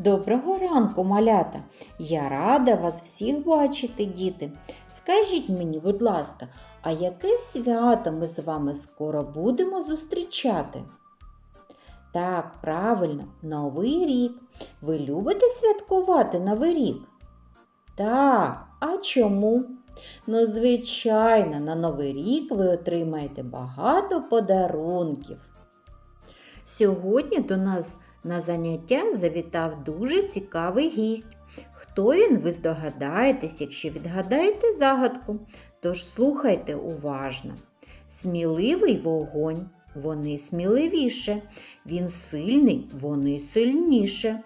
Доброго ранку, малята! Я рада вас всіх бачити, діти. Скажіть мені, будь ласка, а яке свято ми з вами скоро будемо зустрічати? Так, правильно, Новий рік. Ви любите святкувати Новий рік? Так, а чому? Ну, звичайно, на Новий рік ви отримаєте багато подарунків. Сьогодні до нас на заняття завітав дуже цікавий гість. Хто він, ви здогадаєтесь, якщо відгадаєте загадку. Тож слухайте уважно. Сміливий вогонь, вони сміливіше. Він сильний, вони сильніше.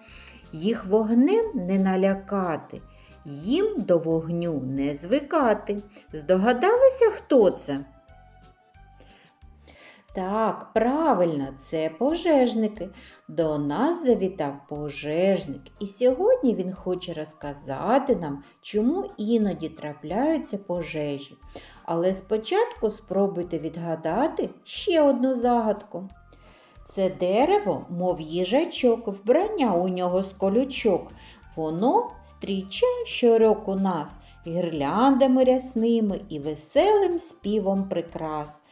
Їх вогнем не налякати, їм до вогню не звикати. Здогадалися, хто це? Так, правильно, це пожежники. До нас завітав пожежник, і сьогодні він хоче розказати нам, чому іноді трапляються пожежі. Але спочатку спробуйте відгадати ще одну загадку. Це дерево, мов їжачок, вбрання у нього з колючок. Воно зустрічає щороку нас гірляндами рясними і веселим співом прикрас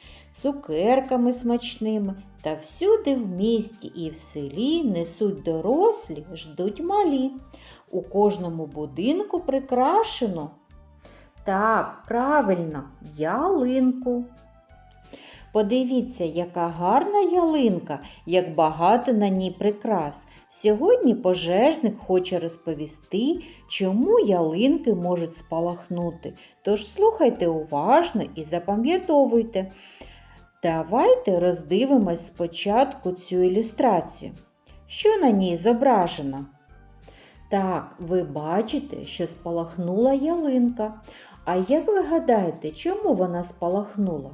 цукерками смачними, та всюди в місті і в селі несуть дорослі, ждуть малі. У кожному будинку прикрашено. Так, правильно, ялинку. Подивіться, яка гарна ялинка, як багато на ній прикрас. Сьогодні пожежник хоче розповісти, чому ялинки можуть спалахнути. Тож слухайте уважно і запам'ятовуйте. Давайте роздивимось спочатку цю ілюстрацію. Що на ній зображено? Так, ви бачите, що спалахнула ялинка. А як ви гадаєте, чому вона спалахнула?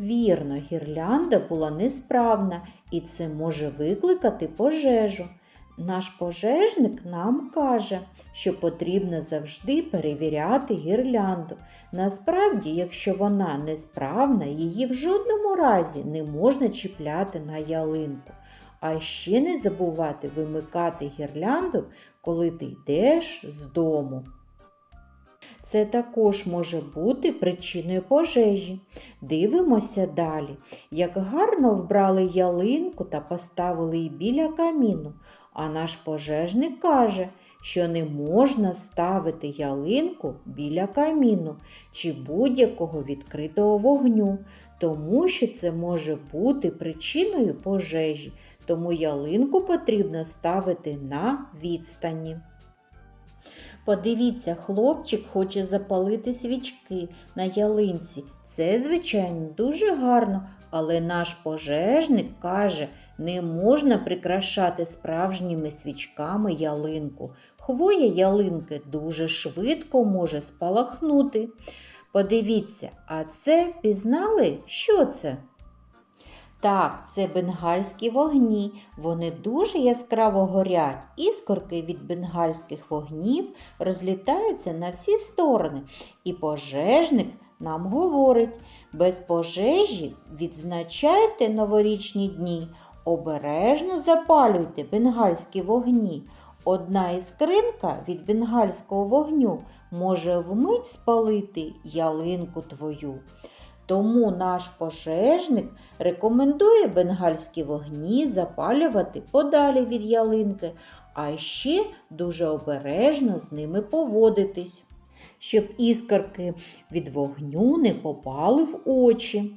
Вірно, гірлянда була несправна і це може викликати пожежу. Наш пожежник нам каже, що потрібно завжди перевіряти гірлянду. Насправді, якщо вона несправна, її в жодному разі не можна чіпляти на ялинку. А ще не забувати вимикати гірлянду, коли ти йдеш з дому. Це також може бути причиною пожежі. Дивимося далі, як гарно вбрали ялинку та поставили її біля каміну. А наш пожежник каже, що не можна ставити ялинку біля каміну чи будь-якого відкритого вогню, тому що це може бути причиною пожежі, тому ялинку потрібно ставити на відстані. Подивіться, хлопчик хоче запалити свічки на ялинці. Це, звичайно, дуже гарно, але наш пожежник каже, не можна прикрашати справжніми свічками ялинку. Хвоя ялинки дуже швидко може спалахнути. Подивіться, а це впізнали? Що це? Так, це бенгальські вогні. Вони дуже яскраво горять. Іскорки від бенгальських вогнів розлітаються на всі сторони. І пожежник нам говорить: без пожежі відзначайте новорічні дні, обережно запалюйте бенгальські вогні. Одна іскринка від бенгальського вогню може вмить спалити ялинку твою. Тому наш пожежник рекомендує бенгальські вогні запалювати подалі від ялинки, а ще дуже обережно з ними поводитись, щоб іскорки від вогню не попали в очі.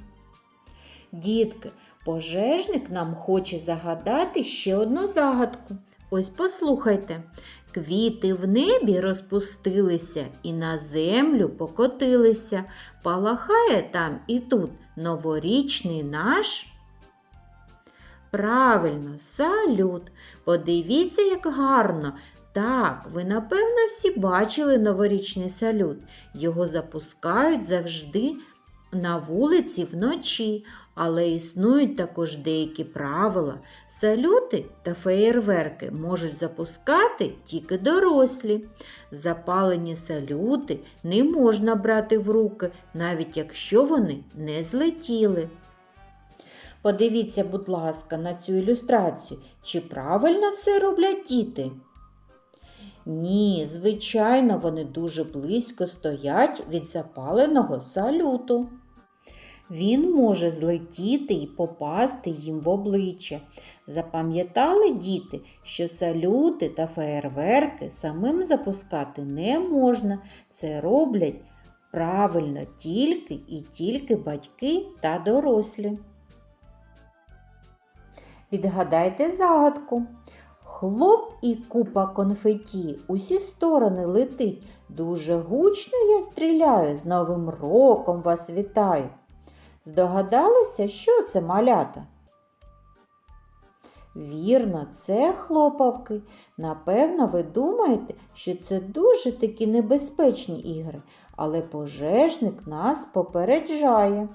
Дітки, пожежник нам хоче загадати ще одну загадку. Ось послухайте. Квіти в небі розпустилися і на землю покотилися. Палахає там і тут новорічний наш. Правильно, салют. Подивіться, як гарно. Так, ви, напевно, всі бачили новорічний салют. Його запускають завжди на вулиці вночі, але існують також деякі правила. Салюти та феєрверки можуть запускати тільки дорослі. Запалені салюти не можна брати в руки, навіть якщо вони не злетіли. Подивіться, будь ласка, на цю ілюстрацію. Чи правильно все роблять діти? Ні, звичайно, вони дуже близько стоять від запаленого салюту. Він може злетіти і попасти їм в обличчя. Запам'ятали діти, що салюти та феєрверки самим запускати не можна. Це роблять правильно тільки і тільки батьки та дорослі. Відгадайте загадку. Хлоп і купа конфеті усі сторони летить. Дуже гучно я стріляю, з Новим роком вас вітаю. Здогадалися, що це малята? Вірно, це хлопавки. Напевно, ви думаєте, що це дуже такі небезпечні ігри, але пожежник нас попереджає.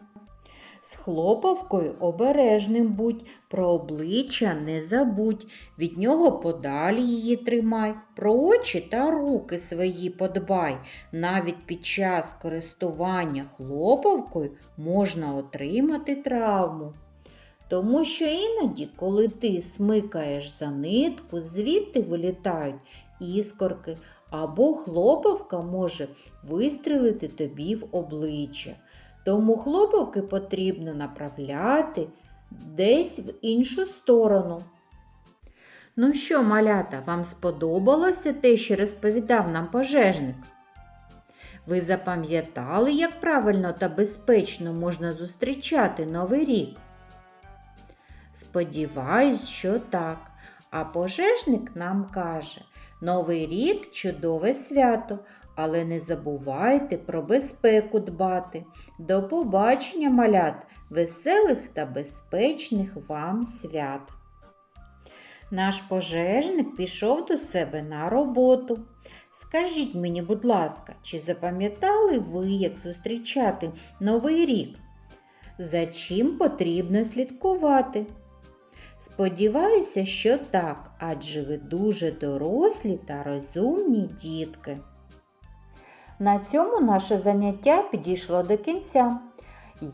З хлопавкою обережним будь, про обличчя не забудь, від нього подалі її тримай, про очі та руки свої подбай. Навіть під час користування хлопавкою можна отримати травму. Тому що іноді, коли ти смикаєш за нитку, звідти вилітають іскорки, або хлопавка може вистрілити тобі в обличчя. Тому хлопавки потрібно направляти десь в іншу сторону. Ну що, малята, вам сподобалося те, що розповідав нам пожежник? Ви запам'ятали, як правильно та безпечно можна зустрічати Новий рік? Сподіваюсь, що так. А пожежник нам каже: Новий рік чудове свято, але не забувайте про безпеку дбати. До побачення, малят, веселих та безпечних вам свят. Наш пожежник пішов до себе на роботу. Скажіть мені, будь ласка, чи запам'ятали ви, як зустрічати Новий рік? За чим потрібно слідкувати? Сподіваюся, що так, адже ви дуже дорослі та розумні дітки. На цьому наше заняття підійшло до кінця.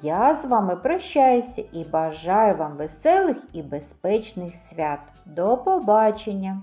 Я з вами прощаюся і бажаю вам веселих і безпечних свят. До побачення!